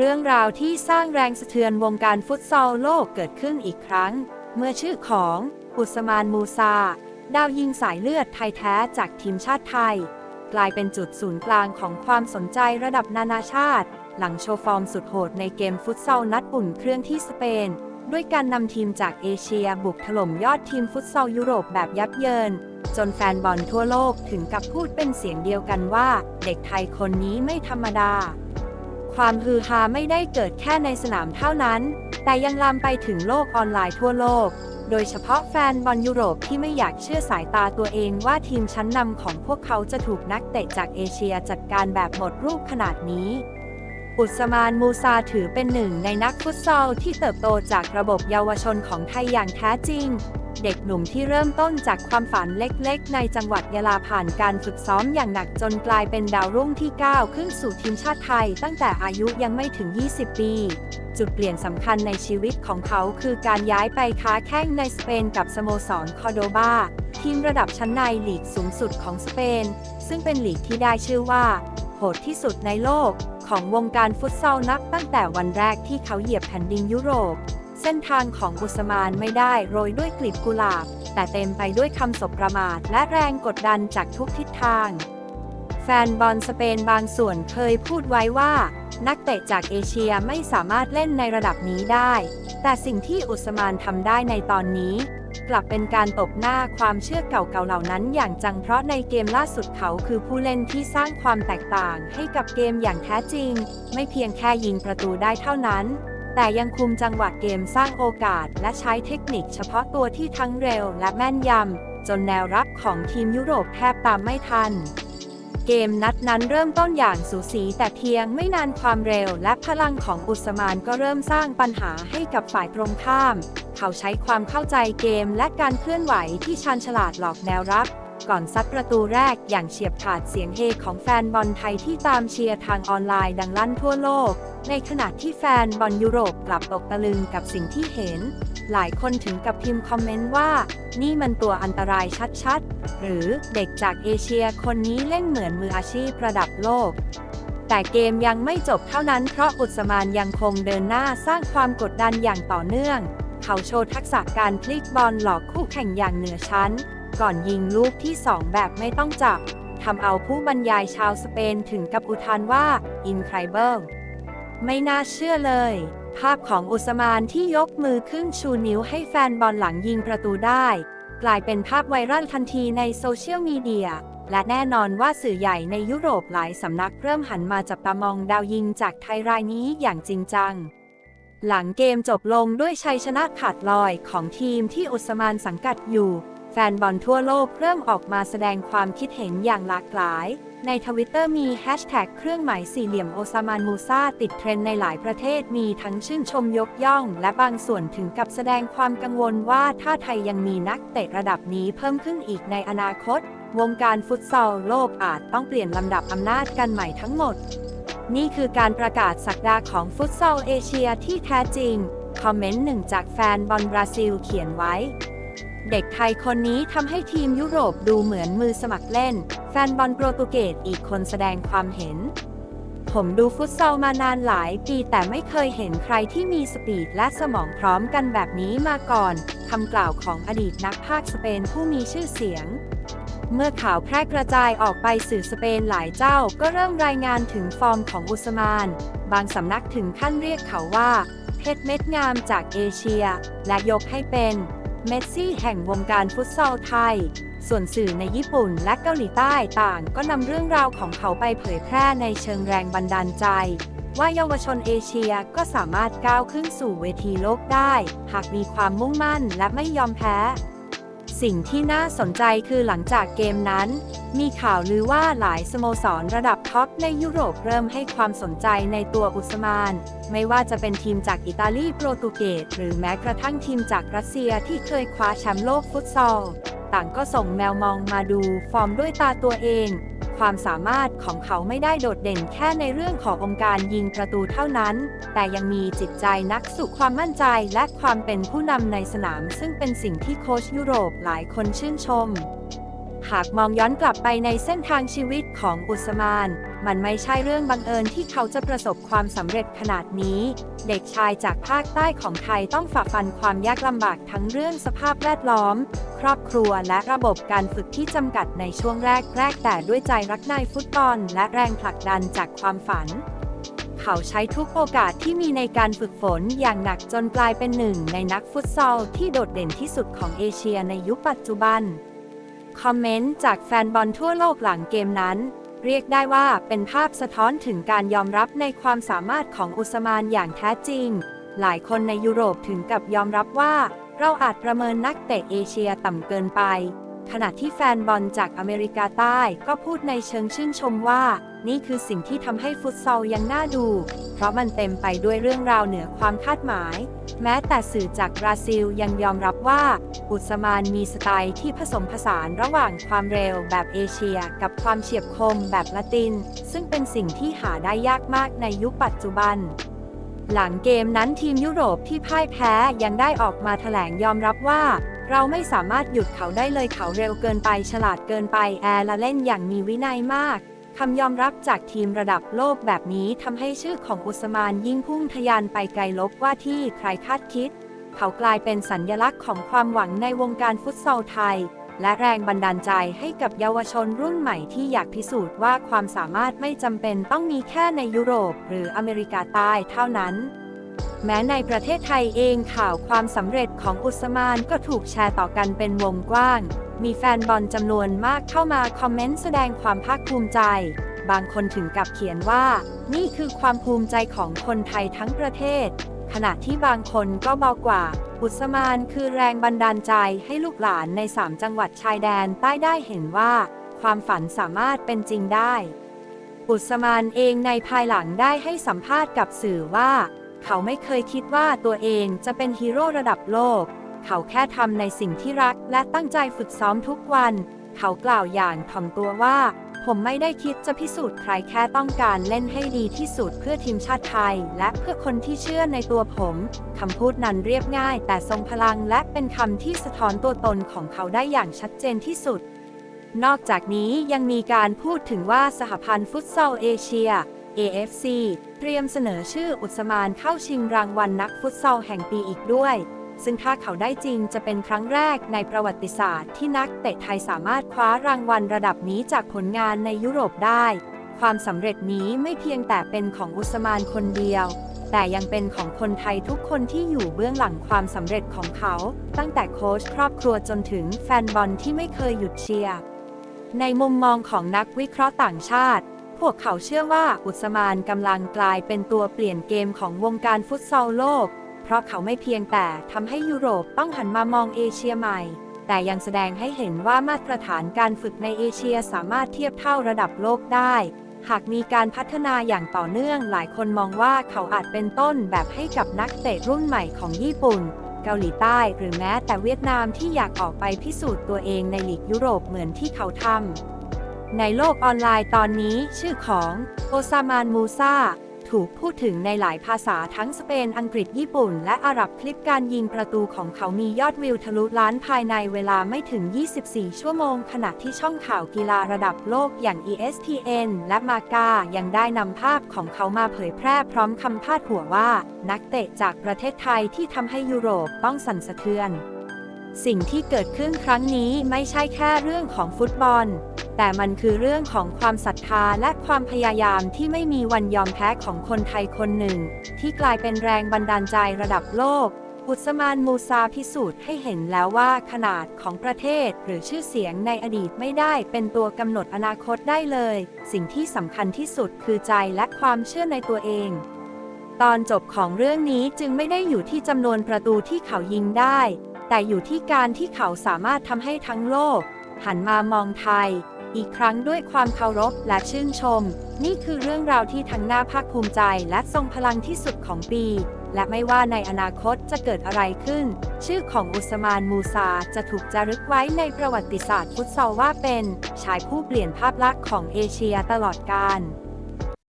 เรื่องราวที่สร้างแรงสะเทือนวงการฟุตซอลโลกเกิดขึ้นอีกครั้ง เมื่อชื่อของอุสมานมูซา ดาวยิงสายเลือดไทยแท้จากทีมชาติไทย กลายเป็นจุดศูนย์กลางของความสนใจระดับนานาชาติ หลังโชว์ฟอร์มสุดโหดในเกมฟุตซอลนัดอุ่นเครื่องที่สเปน ด้วยการนำทีมจากเอเชียบุกถล่มยอดทีมฟุตซอลยุโรปแบบยับเยิน จนแฟนบอลทั่วโลกถึงกับพูดเป็นเสียงเดียวกันว่า เด็กไทยคนนี้ไม่ธรรมดา ความฮือฮาไม่ได้เกิดแค่ในสนามเท่านั้น แต่ยังลามไปถึงโลกออนไลน์ทั่วโลก โดยเฉพาะแฟนบอลยุโรปที่ไม่อยากเชื่อสายตาตัวเองว่าทีมชั้นนำของพวกเขาจะถูกนักเตะจากเอเชียจัดการแบบหมดรูปขนาดนี้อุสมานมูซาถือเป็นหนึ่งในนักฟุตซอลที่เติบโตจากระบบเยาวชนของไทยอย่างแท้จริง เด็กหนุ่มที่เริ่มต้นจากความฝันเล็กๆ ในจังหวัดยะลาผ่านการฝึกซ้อมอย่างหนักจนกลายเป็นดาวรุ่งที่ก้าวขึ้นสู่ทีมชาติไทย ตั้งแต่อายุยังไม่ถึง 20 ปี จุดเปลี่ยนสำคัญในชีวิตของเขาคือการย้ายไปค้าแข้งในสเปนกับสโมสรคอโดบาทีมระดับชั้นในลีกสูงสุดของสเปน ซึ่งเป็นลีกที่ได้ชื่อว่าโหดที่สุดในโลกของวงการฟุตซอลนับตั้งแต่วันแรกที่เขาเหยียบแผ่นดินยุโรป เส้นทางของอุสมานไม่ได้โรยด้วยกลีบกุหลาบ แต่เต็มไปด้วยคำสบประมาทและแรงกดดันจากทุกทิศทาง แฟนบอลสเปนบางส่วนเคยพูดไว้ว่า นักเตะจากเอเชียไม่สามารถเล่นในระดับนี้ได้ แต่สิ่งที่อุสมานทำได้ในตอนนี้ กลับเป็นการตบหน้าความเชื่อเก่าๆเหล่านั้น อย่างจังเพราะในเกมล่าสุดเขาคือผู้เล่นที่สร้างความแตกต่างให้กับเกมอย่างแท้จริง ไม่เพียงแค่ยิงประตูได้เท่านั้น แต่ยังคุมจังหวะเกมสร้างโอกาส และใช้เทคนิคเฉพาะตัวที่ทั้งเร็วและแม่นยำ จนแนวรับของทีมยุโรปแทบตามไม่ทัน เกมนัดนั้นเริ่มต้นอย่างสูสีแต่เพียงไม่นานความเร็วและพลังของอุสมานก็เริ่มสร้างปัญหาให้กับฝ่ายตรงข้าม เขาใช้ความเข้าใจเกมและการเคลื่อนไหวที่ชาญฉลาดหลอกแนวรับก่อนซัดประตูแรกอย่างเฉียบขาดเสียงเฮของแฟนบอลไทยที่ตามเชียร์ทางออนไลน์ดังลั่นทั่วโลกในขณะที่แฟนบอลยุโรปกลับตกตะลึงกับสิ่งที่เห็น หลายคนถึงกับพิมพ์คอมเมนต์ว่า นี่มันตัวอันตรายชัดๆ หรือเด็กจากเอเชียคนนี้เล่นเหมือนมืออาชีพระดับโลก แต่เกมยังไม่จบเท่านั้นเพราะอุสมานยังคงเดินหน้าสร้างความกดดันอย่างต่อเนื่อง เขาโชว์ทักษะการพลิกบอลหลอกคู่แข่งอย่างเหนือชั้น ก่อนยิงลูกที่ 2 แบบไม่ต้องจับทำเอาผู้บรรยายชาวสเปนถึงกับอุทานว่า incredible ไม่น่าเชื่อเลย ภาพของอุสมานที่ยกมือขึ้นชูนิ้วให้แฟนบอลหลังยิงประตูได้ กลายเป็นภาพไวรัลทันทีในโซเชียลมีเดีย และแน่นอนว่าสื่อใหญ่ในยุโรปหลายสำนักเริ่มหันมาจับตามองดาวยิงจากไทยรายนี้อย่างจริงจังหลังเกมจบลงด้วยชัยชนะขาดลอยของทีมที่อุสมานสังกัดอยู่ แฟนบอลทั่วโลกเริ่มออกมาแสดงความคิดเห็นอย่างหลากหลาย ในทวิตเตอร์มีแฮชแท็กเครื่องหมายสี่เหลี่ยมโอซามานมูซาติดเทรนในหลายประเทศมีทั้งชื่นชมยกย่อง และบางส่วนถึงกับแสดงความกังวลว่าถ้าไทยยังมีนักเตะระดับนี้เพิ่มขึ้นอีกในอนาคต วงการฟุตซอลโลกอาจต้องเปลี่ยนลำดับอำนาจกันใหม่ทั้งหมด นี่คือการประกาศสักดาของฟุตซอลเอเชียที่แท้จริง คอมเมนต์หนึ่งจากแฟนบอลบราซิลเขียนไว้ เด็กไทยคนนี้ทำให้ทีมยุโรปดูเหมือนมือสมัครเล่น แฟนบอลโปรตุเกสอีกคนแสดงความเห็น ผมดูฟุตซอลมานานหลายปีแต่ไม่เคยเห็นใครที่มีสปีดและสมองพร้อมกันแบบนี้มาก่อนคำกล่าวของอดีตนักพากย์สเปนผู้มีชื่อเสียง เมื่อข่าวแพร่กระจายออกไปสื่อสเปนหลายเจ้าก็เริ่มรายงานถึงฟอร์มของอุสมาน บางสำนักถึงขั้นเรียกเขาว่า เพชรเม็ดงามจากเอเชีย และยกให้เป็น เมสซี่แห่งวงการฟุตซอลไทย ส่วนสื่อในญี่ปุ่นและเกาหลีใต้ต่างก็นำเรื่องราวของเขาไปเผยแพร่ในเชิงแรงบันดาลใจ ว่าเยาวชนเอเชียก็สามารถก้าวขึ้นสู่เวทีโลกได้ หากมีความมุ่งมั่นและไม่ยอมแพ้ สิ่งที่น่าสนใจคือหลังจากเกมนั้น มีข่าวลือว่าหลายสโมสรระดับท็อปในยุโรปเริ่มให้ความสนใจในตัวอุสมาน ไม่ว่าจะเป็นทีมจากอิตาลีโปรตุเกสหรือแม้กระทั่งทีมจากรัสเซียที่เคยคว้าแชมป์โลกฟุตซอล ต่างก็ส่งแมวมองมาดูฟอร์มด้วยตาตัวเอง ความสามารถของเขาไม่ได้โดดเด่นแค่ในเรื่องขององค์การยิงประตูเท่านั้น แต่ยังมีจิตใจนักสุขความมั่นใจและความเป็นผู้นำในสนาม ซึ่งเป็นสิ่งที่โค้ชยุโรปหลายคนชื่นชม หากมองย้อนกลับไปในเส้นทางชีวิตของอุสมาน มันไม่ใช่เรื่องบังเอิญที่เขาจะประสบความสำเร็จขนาดนี้ เด็กชายจากภาคใต้ของไทยต้องฝ่าฟันความยากลำบากทั้งเรื่องสภาพแวดล้อม ครอบครัวและระบบการฝึกที่จำกัดในช่วงแรกแรกแต่ด้วยใจรักในฟุตบอลและแรงผลักดันจากความฝันเขาใช้ทุกโอกาสที่มีในการฝึกฝนอย่างหนักจนกลายเป็นหนึ่งในนักฟุตซอลที่โดดเด่นที่สุดของเอเชียในยุคปัจจุบัน คอมเมนต์จากแฟนบอลทั่วโลกหลังเกมนั้น เรียกได้ว่าเป็นภาพสะท้อนถึงการยอมรับในความสามารถของอุสมานอย่างแท้จริง หลายคนในยุโรปถึงกับยอมรับว่า เราอาจประเมินนักเตะเอเชียต่ำเกินไป ขณะที่แฟนบอลจากอเมริกาใต้ก็พูดในเชิงชื่นชมว่า นี่คือสิ่งที่ทำให้ฟุตซอลยังน่าดู เพราะมันเต็มไปด้วยเรื่องราวเหนือความคาดหมาย แม้แต่สื่อจากบราซิลยังยอมรับว่า อุสมานมีสไตล์ที่ผสมผสานระหว่างความเร็วแบบเอเชีย กับความเฉียบคมแบบละติน ซึ่งเป็นสิ่งที่หาได้ยากมากในยุคปัจจุบันหลังเกมนั้นทีมยุโรปที่พ่ายแพ้ยังได้ออกมาแถลงยอมรับว่า เราไม่สามารถหยุดเขาได้เลยเขาเร็วเกินไปฉลาดเกินไปแอร์ละเล่นอย่างมีวินัยมากคำยอมรับจากทีมระดับโลกแบบนี้ทำให้ชื่อของอุสมานยิ่งพุ่งทะยานไปไกลลบว่าที่ใครคาดคิด เขากลายเป็นสัญญลักษณ์ของความหวังในวงการฟุตซอลไทย และแรงบันดาลใจให้กับเยาวชนรุ่นใหม่ที่อยากพิสูจน์ว่าความสามารถไม่จำเป็นต้องมีแค่ในยุโรป หรืออเมริกาใต้เท่านั้น แม้ในประเทศไทยเองข่าวความสำเร็จของอุสมานก็ถูกแชร์ต่อกันเป็นวงกว้าง มีแฟนบอลจำนวนมากเข้ามาคอมเมนต์แสดงความภาคภูมิใจ บางคนถึงกับเขียนว่า นี่คือความภูมิใจของคนไทยทั้งประเทศ ขณะที่บางคนก็บอกว่า อุสมานคือแรงบันดาลใจให้ลูกหลานใน 3 จังหวัดชายแดนใต้ได้เห็นว่า ความฝันสามารถเป็นจริงได้ อุสมานเองในภายหลังได้ให้สัมภาษณ์กับสื่อว่า เขาไม่เคยคิดว่าตัวเองจะเป็นฮีโร่ระดับโลก เขาแค่ทำในสิ่งที่รักและตั้งใจฝึกซ้อมทุกวัน เขากล่าวอย่างถ่อมตัวว่า ผมไม่ได้คิดจะพิสูจน์ใครแค่ต้องการเล่นให้ดีที่สุดเพื่อทีมชาติไทย และเพื่อคนที่เชื่อในตัวผมคำพูดนั้นเรียบง่าย แต่ทรงพลังและเป็นคำที่สะท้อนตัวตนของเขาได้อย่างชัดเจนที่สุด นอกจากนี้ยังมีการพูดถึงว่าสหพันธ์ฟุตซอลเอเชีย AFC เตรียมเสนอชื่ออุสมานเข้าชิงรางวัลนักฟุตซอลแห่งปีอีกด้วย ซึ่งถ้าเขาได้จริงจะเป็นครั้งแรกในประวัติศาสตร์ที่นักเตะไทยสามารถคว้ารางวัลระดับนี้จากผลงานในยุโรปได้ ความสำเร็จนี้ไม่เพียงแต่เป็นของอุสมานคนเดียว แต่ยังเป็นของคนไทยทุกคนที่อยู่เบื้องหลังความสำเร็จของเขา ตั้งแต่โค้ชครอบครัวจนถึงแฟนบอลที่ไม่เคยหยุดเชียร์ในมุมมองของนักวิเคราะห์ต่างชาติ พวกเขาเชื่อว่าอุสมานกำลังกลายเป็นตัวเปลี่ยนเกมของวงการฟุตซอลโลก เพราะเขาไม่เพียงแต่ทำให้ยุโรปต้องหันมามองเอเชียใหม่ แต่ยังแสดงให้เห็นว่ามาตรฐานการฝึกในเอเชียสามารถเทียบเท่าระดับโลกได้ หากมีการพัฒนาอย่างต่อเนื่องหลายคนมองว่าเขาอาจเป็นต้นแบบให้กับนักเตะรุ่นใหม่ของญี่ปุ่น เกาหลีใต้หรือแม้แต่เวียดนามที่อยากออกไปพิสูจน์ตัวเองในลีกยุโรปเหมือนที่เขาทำ ในโลกออนไลน์ตอนนี้ชื่อของโอซามานมูซาถูกพูดถึงในหลายภาษาทั้งสเปน อังกฤษ ญี่ปุ่น และอาหรับคลิปการยิงประตูของเขามียอดวิวทะลุล้านภายในเวลาไม่ถึง 24 ชั่วโมง ขณะที่ช่องข่าวกีฬาระดับโลกอย่าง ESPN และมากายังได้นำภาพของเขามาเผยแพร่พร้อมคำพาดหัวว่า นักเตะจากประเทศไทยที่ทำให้ยุโรปต้องสั่นสะเทือน สิ่งที่เกิดขึ้นครั้งนี้ไม่ใช่แค่เรื่องของฟุตบอล แต่มันคือเรื่องของความศรัทธาและความพยายามที่ไม่มีวันยอมแพ้ของคนไทยคนหนึ่ง ที่กลายเป็นแรงบันดาลใจระดับโลก อุสมานมูซาพิสูจน์ให้เห็นแล้วว่าขนาดของประเทศหรือชื่อเสียงในอดีตไม่ได้เป็นตัวกำหนดอนาคตได้เลย สิ่งที่สำคัญที่สุดคือใจและความเชื่อในตัวเองตอนจบของเรื่องนี้จึงไม่ได้อยู่ที่จำนวนประตูที่เขายิงได้ แต่อยู่ที่การที่เขาสามารถทำให้ทั้งโลก หันมามองไทย อีกครั้งด้วยความเคารพและชื่นชม นี่คือเรื่องราวที่ทั้งน่าภาคภูมิใจและทรงพลังที่สุดของปี และไม่ว่าในอนาคตจะเกิดอะไรขึ้น ชื่อของอุสมานมูซาจะถูกจารึกไว้ในประวัติศาสตร์ฟุตซอลว่าเป็น ชายผู้เปลี่ยนภาพลักษณ์ของเอเชียตลอดกาล